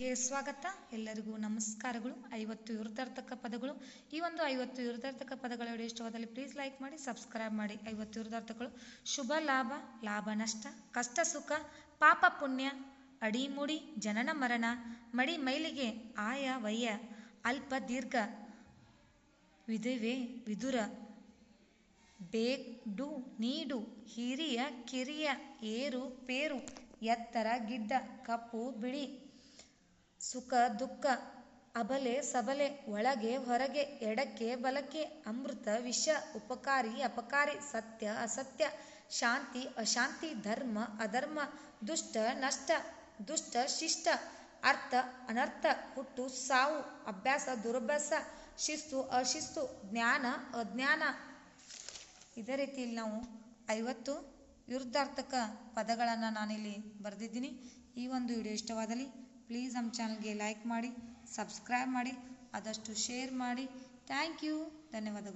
ಗೆ ಸ್ವಾಗತ. ಎಲ್ಲರಿಗೂ ನಮಸ್ಕಾರಗಳು. ಐವತ್ತು ವಿರುದ್ಧಾರ್ಥಕ ಪದಗಳು. ಈ ಒಂದು ಐವತ್ತು ವಿರುದ್ಧಾರ್ಥಕ ಪದಗಳ ವಿಡಿಯೋ ಇಷ್ಟವಾದಲ್ಲಿ ಪ್ಲೀಸ್ ಲೈಕ್ ಮಾಡಿ ಸಬ್ಸ್ಕ್ರೈಬ್ ಮಾಡಿ. ಐವತ್ತು ವಿರುದ್ಧಾರ್ಥಗಳು ಶುಭ, ಲಾಭ ಲಾಭ, ನಷ್ಟ, ಕಷ್ಟ, ಸುಖ, ಪಾಪ, ಪುಣ್ಯ ಅಡಿಮುಡಿ ಜನನ, ಮರಣ, ಮಡಿ, ಮೈಲಿಗೆ, ಆಯ ವಯ್ಯ ಅಲ್ಪ, ದೀರ್ಘ, ವಿಧವೆ, ವಿದುರ, ಬೇಡು, ನೀಡು, ಹಿರಿಯ, ಕಿರಿಯ, ಏರು, ಪೇರು, ಎತ್ತರ, ಗಿಡ್ಡ, ಕಪ್ಪು, ಬಿಳಿ. ಸುಖ, ದುಃಖ, ಅಬಲೆ, ಸಬಲೆ, ಒಳಗೆ, ಹೊರಗೆ, ಎಡಕ್ಕೆ, ಬಲಕ್ಕೆ, ಅಮೃತ, ವಿಷ, ಉಪಕಾರಿ, ಅಪಕಾರಿ, ಸತ್ಯ, ಅಸತ್ಯ, ಶಾಂತಿ, ಅಶಾಂತಿ, ಧರ್ಮ, ಅಧರ್ಮ, ದುಷ್ಟ, ನಷ್ಟ, ದುಷ್ಟ, ಶಿಷ್ಟ, ಅರ್ಥ, ಅನರ್ಥ, ಹುಟ್ಟು, ಸಾವು, ಅಭ್ಯಾಸ, ದುರಭ್ಯಾಸ, ಶಿಸ್ತು, ಅಶಿಸ್ತು, ಜ್ಞಾನ, ಅಜ್ಞಾನ. ಇದೇ ರೀತಿಯಲ್ಲಿ ನಾವು ಐವತ್ತು ವಿರುದ್ಧಾರ್ಥಕ ಪದಗಳನ್ನು ನಾನಿಲ್ಲಿ ಬರೆದಿದ್ದೀನಿ. ಈ ಒಂದು ವಿಡಿಯೋ ಇಷ್ಟವಾದಲ್ಲಿ ಪ್ಲೀಸ್ ನಮ್ಮ ಚಾನಲ್ಗೆ ಲೈಕ್ ಮಾಡಿ ಸಬ್ಸ್ಕ್ರೈಬ್ ಮಾಡಿ ಆದಷ್ಟು ಶೇರ್ ಮಾಡಿ. ಥ್ಯಾಂಕ್ ಯು ಧನ್ಯವಾದಗಳು.